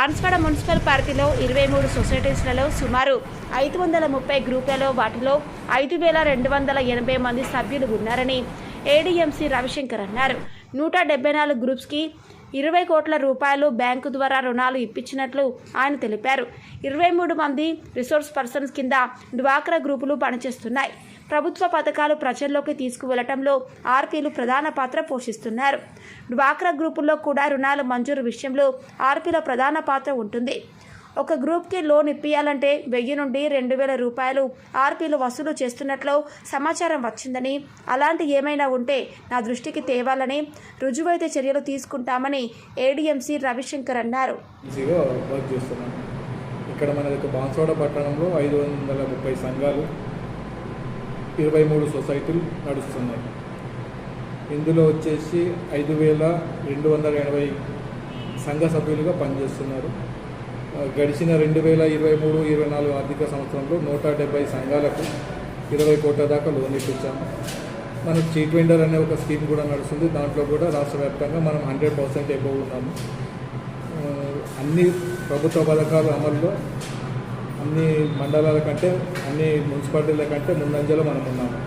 Banswada municipal పార్టీలో ఇరవై మూడు సొసైటీస్లలో సుమారు ఐదు వందల ముప్పై గ్రూపులలో వాటిలో ఐదు వేల రెండు వందల ఎనభై మంది సభ్యులు ఉన్నారని ఏడీఎంసీ రవిశంకర్ అన్నారు. నూట డెబ్బై నాలుగు గ్రూప్స్కి ఇరవై కోట్ల రూపాయలు బ్యాంకు ద్వారా రుణాలు ఇప్పించినట్లు ఆయన తెలిపారు. ఇరవై మూడు మంది రిసోర్స్ పర్సన్స్ కింద డ్వాక్రా గ్రూపులు పనిచేస్తున్నాయి. ప్రభుత్వ పథకాలు ప్రజల్లోకి తీసుకువెళ్ళటంలో ఆర్పీలు ప్రధాన పాత్ర పోషిస్తున్నారు. డ్వాక్రా గ్రూపుల్లో కూడా రుణాలు మంజూరు విషయంలో ఆర్పీల ప్రధాన పాత్ర ఉంటుంది. ఒక గ్రూప్కి లోన్ ఇప్పియాలంటే వెయ్యి నుండి రెండు వేల రూపాయలు ఆర్పీలు వసూలు చేస్తున్నట్లు సమాచారం వచ్చిందని అలాంటి ఏమైనా ఉంటే నా దృష్టికి తేవాలని రుజువైతే చర్యలు తీసుకుంటామని ఏడీఎంసీ రవిశంకర్ అన్నారు. ఇక్కడ మన యొక్క పట్టణంలో ఐదు వందల ముప్పై సంఘాలు ఇరవై మూడు సొసైటీలు నడుస్తున్నాయి. ఇందులో వచ్చేసి ఐదు వేల రెండు వందల ఎనభై సంఘ సభ్యులుగా పనిచేస్తున్నారు. గడిచిన రెండు వేల ఇరవై మూడు ఇరవై నాలుగు ఆర్థిక సంవత్సరంలో నూట డెబ్బై సంఘాలకు ఇరవై కోట్ల దాకా లోన్ ఇప్పించాము మనకు చీట్ వెండర్ అనే ఒక స్కీమ్ కూడా నడుస్తుంది. దాంట్లో కూడా రాష్ట్ర వ్యాప్తంగా మనం హండ్రెడ్ పర్సెంట్ ఎబో ఉన్నాము. అన్ని ప్రభుత్వ పథకాలు అమల్లో అన్ని మండలాల కంటే అన్ని మున్సిపాలిటీల కంటే ముందంజలో మనం ఉన్నాము.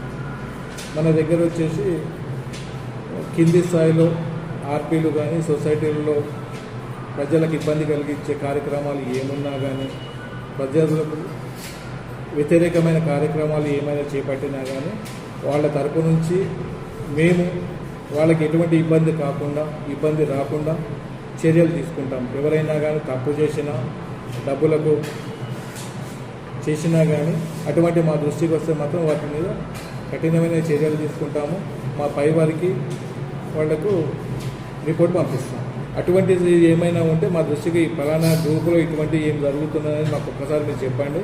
మన దగ్గర వచ్చేసి కింది స్థాయిలో ఆర్పీలు కానీ సొసైటీలలో ప్రజలకు ఇబ్బంది కలిగించే కార్యక్రమాలు ఏమున్నా కానీ ప్రజలకు వ్యతిరేకమైన కార్యక్రమాలు ఏమైనా చేపట్టినా కానీ వాళ్ళ తరపు నుంచి మేము వాళ్ళకి ఎటువంటి ఇబ్బంది కాకుండా ఇబ్బంది రాకుండా చర్యలు తీసుకుంటాం. ఎవరైనా కానీ తప్పు చేసినా డబ్బులకు చేసినా కానీ అటువంటి మా దృష్టికి వస్తే మాత్రం వాటి మీద కఠినమైన చర్యలు తీసుకుంటాము. మా పై వారికి వాళ్ళకు రిపోర్ట్ పంపిస్తాం. అటువంటిది ఏమైనా ఉంటే మా దృష్టికి ఫలానా గ్రూపులో ఇటువంటి ఏం జరుగుతున్నదని మాకు ఒక్కసారి మీరు చెప్పండి.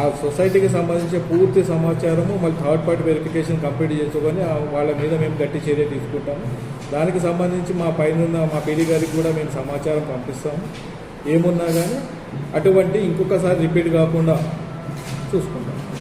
ఆ సొసైటీకి సంబంధించిన పూర్తి సమాచారము మళ్ళీ థర్డ్ పార్టీ వెరిఫికేషన్ కంప్లీట్ చేసుకొని వాళ్ళ మీద మేము గట్టి చర్య తీసుకుంటాము. దానికి సంబంధించి మా పైన మా పీడి గారికి కూడా మేము సమాచారం పంపిస్తాము. ఏమున్నా కానీ అటువంటి ఇంకొకసారి రిపీట్ కాకుండా చూసుకుంటాం.